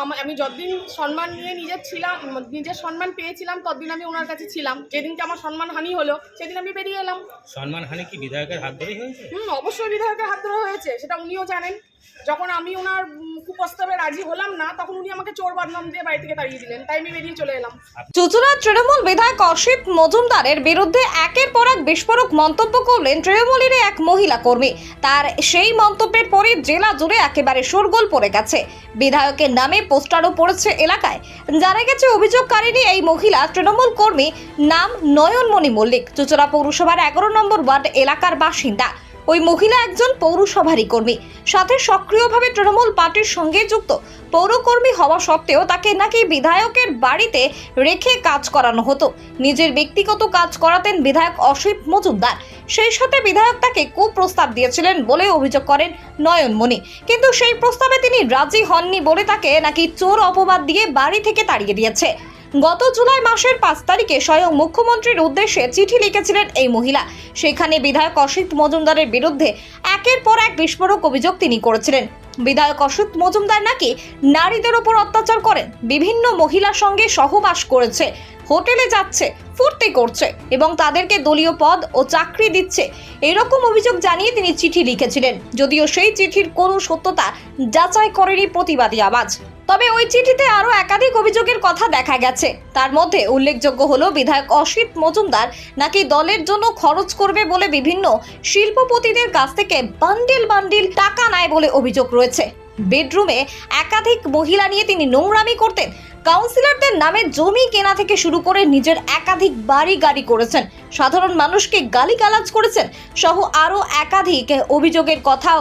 আম- আমি যতদিন সম্মান নিয়ে নিজের ছিলাম নিজের সম্মান পেয়েছিলাম ততদিন আমি ওনার কাছে ছিলাম। যেদিনকে আমার সম্মান হানি হলো সেদিন আমি বেরিয়ে এলাম। সম্মান হানি কি বিধায়কের হাত ধরে হয়েছে? হুম অবশ্যই বিধায়কের হাত ধরে হয়েছে সেটা উনিও জানেন। যখন আমি ওনার কুপ্রস্তাবে রাজি হলাম না, তখন উনি আমাকে চোর বদনাম দিয়ে বাড়ি থেকে তাড়িয়ে দিলেন। তাই আমি বেরিয়ে চলে এলাম। চুচুড়ার তৃণমূল বিধায়ক অসিত মজুমদারের বিরুদ্ধে একের পর এক বিস্ফোরক মন্তব্য করলেন তৃণমূলের এক মহিলা কর্মী। তার সেই মন্তব্যের পরে জেলা জুড়ে একেবারে শোরগোল পড়ে গেছে। বিধায়কের নামে পোস্টারও পড়েছে এলাকায়। জানা গেছে অভিযোগকারিনী এই মহিলা তৃণমূল কর্মী নাম নয়নমণি মল্লিক। চুচুড়া পৌরসভার এগারো নম্বর ওয়ার্ড এলাকার বাসিন্দা। ওই মহিলা একজন পৌরসভারই কর্মী। সাথে সক্রিয়ভাবে তৃণমূল পার্টির সঙ্গে যুক্ত পৌরকর্মী হওয়া সত্ত্বেও তাকে নাকি বিধায়কের বাড়িতে রেখে কাজ করানো হতো। নিজের ব্যক্তিগত কাজ করাতেন বিধায়ক অসিত মজুমদার। সেই সাথে বিধায়ক তাকে কুপ্রস্তাব দিয়েছিলেন বলে অভিযোগ করেন নয়নমণি। কিন্তু সেই প্রস্তাবে তিনি রাজি হননি বলে তাকে নাকি চোর অপবাদ দিয়ে বাড়ি থেকে তাড়িয়ে দিয়েছে। গত জুলাই মাসের পাঁচ তারিখে স্বয়ং মুখ্যমন্ত্রীর উদ্দেশ্যে চিঠি লিখেছিলেন এই মহিলা। সেখানে বিধায়ক অসিত মজুমদারের বিরুদ্ধে একের পর এক বিস্ফোরক অভিযোগ তিনি করেছিলেন। বিধায়ক অসিত মজুমদার নাকি নারীদের ওপর অত্যাচার করেন? বিভিন্ন মহিলার সঙ্গে সহবাস করেছে, হোটেলে যাচ্ছে, ফুর্তি করছে এবং তাদেরকে দলীয় পদ ও চাকরি দিচ্ছে। এরকম অভিযোগ জানিয়ে তিনি চিঠি লিখেছিলেন। যদিও সেই চিঠির কোনো সত্যতা যাচাই করেনি প্রতিবাদী আওয়াজ। তবে ওই চিঠিতে আরও একাধিক অভিযোগের কথা দেখা গেছে। তার মধ্যে উল্লেখযোগ্য হলো, বিধায়ক অসিত মজুমদার নাকি দলের জন্য খরচ করবে বলে বিভিন্ন শিল্পপতিদের কাছ থেকে বান্ডিল বান্ডিল টাকা নেয় বলে অভিযোগ রয়েছে। বেডরুমে একাধিক মহিলা নিয়ে তিনি নোংরামি করতেন। কাউন্সিলরদের নামে জমি কেনা থেকে শুরু করে নিজের একাধিক বাড়ি গাড়ি করেছেন। সাধারণ মানুষকে গালিগালাজ করেছেন সহ আরও একাধিক অভিযোগের কথাও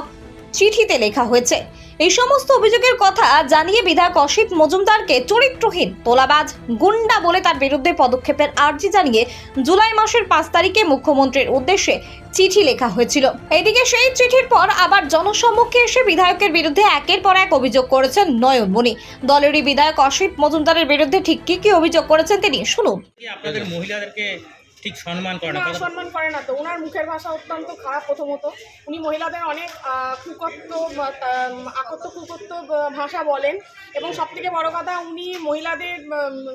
চিঠিতে লেখা হয়েছে। এই সমস্ত অভিযোগের কথা জানিয়ে বিধায়ক অসিত মজুমদারকে চরিত্রহীন, তোলাবাজ, গুন্ডা বলে তার বিরুদ্ধে পদক্ষেপের আর্জি জানিয়ে জুলাই মাসের পাঁচ তারিখে মুখ্যমন্ত্রীর উদ্দেশ্যে চিঠি লেখা হয়েছিল। এদিকে সেই চিঠির পর আবার জনসম্মুখে এসে বিধায়কের বিরুদ্ধে একের পর এক অভিযোগ করেছেন নয়নমণি। দলেরই বিধায়ক অসিত মজুমদারের বিরুদ্ধে ঠিক কি কি অভিযোগ করেছেন তিনি শুনুন। আপনাদের মহিলাদেরকে ঠিক সম্মান করে না সম্মান করে না তো। ওনার মুখের ভাষা অত্যন্ত খারাপ প্রথমত। উনি মহিলাদের অনেক কুকত্ব বা তা- আকত্ত কুকত্ব ভাষা বলেন। এবং সব থেকে বড় কথা উনি মহিলাদের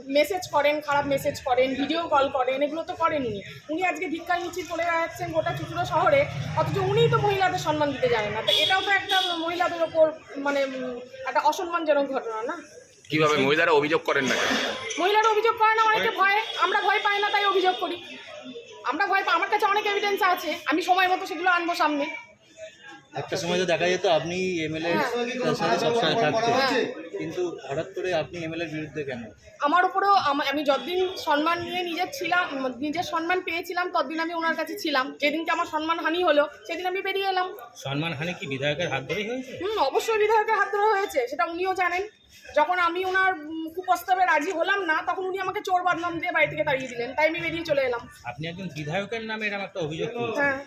মেসেজ করেন খারাপ মেসেজ করেন ভিডিও কল করেন এগুলো তো করেন উনি উনি আজকে ভিক্ষা মিছিল করে যাচ্ছেন গোটা চুচুড়া শহরে অথচ উনিই তো মহিলাদের সম্মান দিতে জানেন না। তো এটাও তো একটা মহিলাদের ওপর মানে একটা অসম্মানজনক ঘটনা না? কীভাবে মহিলারা অভিযোগ করেন না মহিলারা অভিযোগ করে না অনেকে ভয় আমরা ভয় পাই না তাই অভিযোগ করি। আমরা ভয় পাই আমার কাছে অনেক এভিডেন্স আছে আমি সময় মতো সেগুলো আনব সামনে। একটা সময় তো দেখা যেত আপনি এমএলএ সাথে সবসময় থাকতেন। কিন্তু হঠাৎ করে আপনি এমএলএর বিরুদ্ধে কেন? আমার উপরেও আমি যতদিন সম্মান নিয়ে নিজের ছিলাম নিজের সম্মান পেয়েছিলাম ততদিন আমি ওনার কাছে ছিলাম। যেদিনকে আমার সম্মান হানি হলো সেদিন আমি বেরিয়ে এলাম। সম্মানহানি কি বিধায়কের হাত ধরেই হয়েছে? হুম অবশ্যই বিধায়কের হাত ধরে হয়েছে সেটা উনিও জানেন। যখন আমি ওনার কুপ্রস্তাবে রাজি হলাম না তখন উনি আমাকে চোর বদনাম দিয়ে বাড়ি থেকে তাড়িয়ে দিলেন তাই আমি বেরিয়ে চলে এলাম। আপনি একজন বিধায়কের নামে এরকম একটা অভিযোগ হ্যাঁ।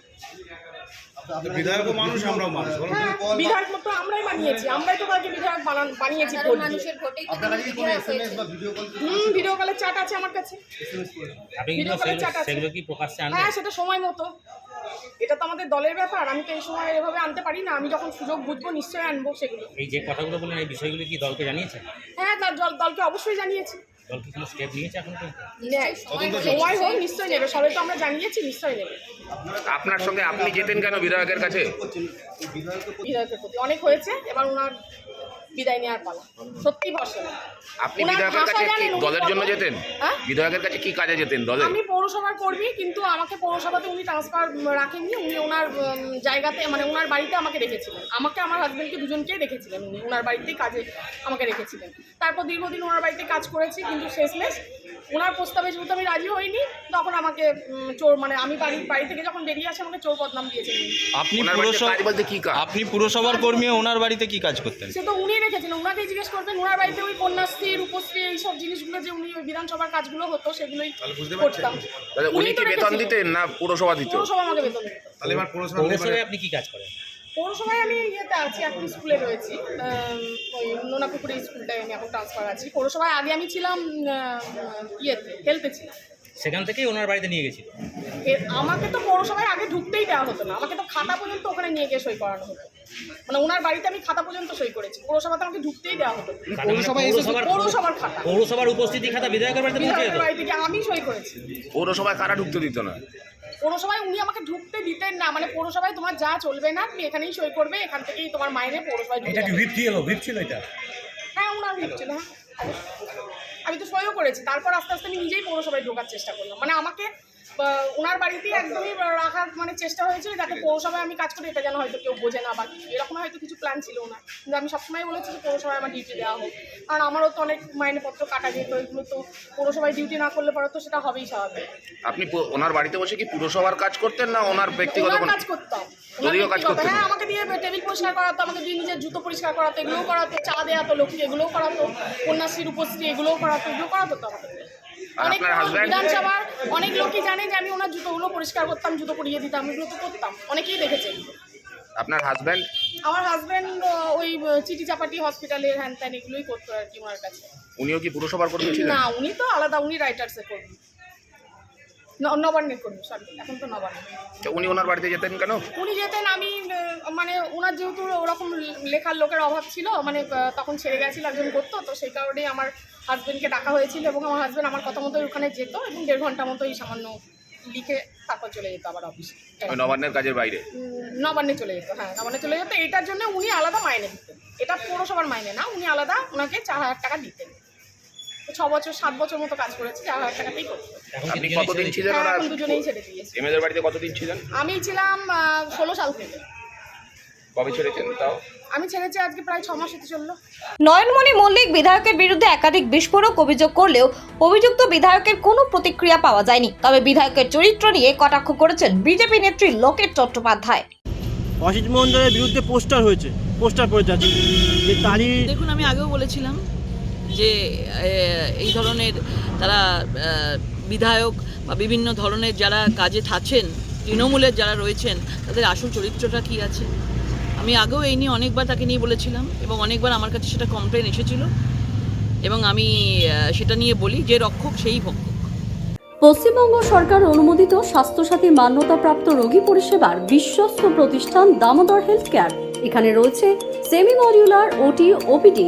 বিধায়ক মানুষ আমরাও মানুষ হ্যাঁ বিধায়ক মতো আমরাই বানিয়েছি। আমরাই তো বিধায়ক বানান বানিয়েছি ভোট ভিডিও হুম ভিডিও কলের চাট আছে আমার কাছে। ভিডিও কলের সেগুলো- চাট আছে। সেগুলো কি প্রকাশ্যে আনবেন? হ্যাঁ সেটা সময় মতো। এটা তো আমাদের দলের ব্যাপার। আমি তো এই সময় এভাবে আনতে পারি না। আমি যখন সুযোগ বুঝব নিশ্চয়ই আনব সেগুলো। এই যে কথাগুলো বললেন এই বিষয়গুলো কি দলকে জানিয়েছেন? হ্যাঁ তার দলকে অবশ্যই জানিয়েছি। দল কি কোনো স্টেপ নিয়েছে এখন। সময় হোক নিশ্চয়ই নেবে সবাই তো আমরা জানিয়েছি নিশ্চয়ই নেবে। আপনার সঙ্গে আপনি যেতেন কেন বিধায়কের কাছে? বিধায়কের প্রতি অনেক হয়েছে এবার ওনার বিদায় নেওয়ার পালা। সত্যি ভরসা নেই। আপনি বিধায়কের কাছে কি উনি দলের জন্য যেতেন? হ্যাঁ? বিধায়কের কাছে কি কাজে যেতেন দলে? আমি পৌরসভার কর্মী কিন্তু আমাকে পৌরসভাতে উনি ট্রান্সফার রাখেননি। উনি ওনার জায়গাতে মানে ওনার বাড়িতে আমাকে রেখেছিলেন। আমাকে আমার হাজব্যান্ডকে দুজনকেই রেখেছিলেন। উনি ওনার বাড়িতেই কাজে আমাকে রেখেছিলেন। তারপর দীর্ঘদিন ওনার বাড়িতে কাজ করেছি কিন্তু শেষমেশ ওনার প্রস্তাবে যেহেতু আমি রাজি হইনি তখন আমাকে চোর মানে আমি বাড়ি বাড়ি থেকে যখন বেরিয়ে আসি আমাকে চোর বদনাম দিয়েছিলেন আপনি বাড়িতে পুরসভা বলতে কি কাজ? আপনি পুরসভার কর্মী ওনার বাড়িতে কি কাজ করতেন? সে তো উনি রেখেছিলেন ওনাকেই জিজ্ঞেস করবেন ওনার বাড়িতে ওই কন্যাশ্রী রূপশ্রী এইসব জিনিসগুলো যে উনি ওই বিধানসভার কাজগুলো হতো সেগুলোই করতাম। তাহলে উনি কি বেতন দিতেন না পুরসভা দিত পৌরসভা আমাকে বেতন দিত তাহলে এবার পৌরসভা পৌরসভায় আপনি কি কাজ করেন? পৌরসভায় আমি ইয়েতে আছি এখন স্কুলে রয়েছি। ওই নোনাপুকুরি স্কুলটায় আমি এখন ট্রান্সফার আছি। পৌরসভায় আগে আমি ছিলাম ইয়েতে হেলতে ছিলাম। সেখান থেকেই ওনার বাড়িতে নিয়ে গেছিল? আমাকে তো পৌরসভায় আগে ঢুকতেই দেওয়া হতো না। আমাকে তো খাতা পর্যন্ত ওখানে নিয়ে গিয়ে সই করানো হতো। মানে ওনার বাড়িতে আমি খাতা পর্যন্ত সই করেছি। পৌরসভাতে আমাকে ঢুকতেই দেওয়া হতো। পৌরসভার খাতা। পৌরসভার উপস্থিতি খাতা বিধায়কের বাড়িতে পৌঁছে বিধায়কের বাড়ি থেকে আমি সই করেছি। পৌরসভায় কারা ঢুকতে দিত না? পৌরসভায় উনি আমাকে ঢুকতে দিতেন না। মানে পৌরসভায় তোমার যা চলবে না তুমি এখানেই সই করবে এখান থেকেই তোমার মাইনে পৌরসভায় ঢুকে যাবে। ভিপ ছিল? ভিপ ছিল এটা? হ্যাঁ ওনার ভিড় ছিল হ্যাঁ। আমি তো সইও করেছি তারপর আস্তে আস্তে আমি নিজেই পৌরসভায় ঢোকার চেষ্টা করলাম। মানে আমাকে ওনার বাড়িতেই একদমই রাখার মানে চেষ্টা হয়েছিল যাতে পৌরসভায় আমি কাজ করি এটা যেন হয়তো কেউ বোঝে না বা কিছু। এরকম হয়তো কিছু প্ল্যান ছিল না কিন্তু আমি সবসময় বলেছি যে পৌরসভায় আমার ডিউটি দেওয়া হোক। কারণ আমারও তো অনেক মাইনেপত্র কাটা যেত এগুলো তো পৌরসভায় ডিউটি না করলে পরে তো সেটা হবেই স্বাভাবিক। আপনি প- ওনার বাড়িতে বসে কি পুরসভার কাজ করতেন না ওনার ব্যক্তিগত ওনার কোনো কাজ করতাম। ওনার যদিও কাজ করতেন। হ্যাঁ আমাকে দিয়ে টেবিল পরিষ্কার করাতো আমাকে দিয়ে নিজের জুতো পরিষ্কার করাতো এগুলোও করাতো চা দেওয়া তো লক্ষ্মী এগুলোও করাতো কন্যাশ্রীর উপশ্রী এগুলোও করাতো এগুলো করাতো তো আমাকে। অনেক? বিধানসভার অনেক লোকই জানে যে আমি ওনার জুতোগুলো পরিষ্কার করতাম জুতো পরিয়ে দিতাম এগুলো তো করতাম। অনেকেই দেখেছে। আপনার হাজব্যান্ড আমার হাজব্যান্ড ওই চিটি চাপাটি হসপিটালের হ্যান ত্যান এগুলোই করতো আর কি ওনার কাছে। উনিও কি পুরসভার কর্মী ছিলেন? না উনি তো আলাদা উনি রাইটার্সে করবেন নবান্নের করবেন সরি এখন তো নবান্ন তো উনি ওনার বাড়িতে যেতেন কেন? উনি যেতেন আমি মানে ওনার যেহেতু ওরকম লেখার লোকের অভাব ছিল মানে তখন ছেড়ে গেছিল একজন করতো তো সেই কারণেই আমার হাজবেন্ডকে ডাকা হয়েছিল এবং আমার হাজবেন্ড আমার কথা মতোই ওখানে যেত এবং দেড় ঘণ্টা মতোই সামান্য লিখে তারপর চলে যেত আবার অফিসে নবান্নের কাজের বাইরে? নবান্নে চলে যেত হ্যাঁ নবান্নে চলে যেত। এটার জন্য উনি আলাদা মাইনে দিতেন। এটা পৌরসভার মাইনে না উনি আলাদা ওনাকে চার হাজার টাকা দিতেন। ছ বছর সাত বছর মতো কাজ করেছে চার হাজার টাকাতেই করতো এখন কি আপনি কতদিন ছিলেন? হ্যাঁ এখন দুজনেই ছেড়ে দিয়েছে। এমএদের বাড়িতে কতদিন ছিলেন? আমি ছিলাম ষোলো সাল থেকে। কবে ছেড়েছেন তাও? আমি ছেড়েছি আজকে প্রায় ছ মাস হতে চলল। নয়নমণি মল্লিক বিধায়কের বিরুদ্ধে একাধিক বিস্ফোরক অভিযোগ করলেও অভিযুক্ত বিধায়কের কোনো প্রতিক্রিয়া পাওয়া যায়নি। তবে বিধায়কের চরিত্র নিয়ে কটাক্ষ করেছেন বিজেপি নেত্রী লোকেট চট্টোপাধ্যায়। অসিত মন্ডলের বিরুদ্ধে পোস্টার হয়েছে পোস্টার পড়ে যাচ্ছে। যে তারই দেখুন আমি আগেও বলেছিলাম যে এই ধরনের তারা বিধায়ক বা বিভিন্ন ধরনের যারা কাজে থাকছেন তৃণমূলের যারা রয়েছেন, তাদের আসল চরিত্রটা কি আছে? আমি আগেও এই নিয়ে অনেকবার তাকে নিয়ে বলেছিলাম এবং অনেকবার আমার কাছে সেটা কমপ্লেন এসেছিল এবং আমি সেটা নিয়ে বলি যে রক্ষক সেই ভক্ষক। পশ্চিমবঙ্গ সরকার অনুমোদিত স্বাস্থ্যসাথী মান্যতাপ্রাপ্ত রোগী পরিষেবার বিশ্বস্ত প্রতিষ্ঠান দামোদর হেলথ কেয়ার। এখানে রয়েছে semi modular OT OPD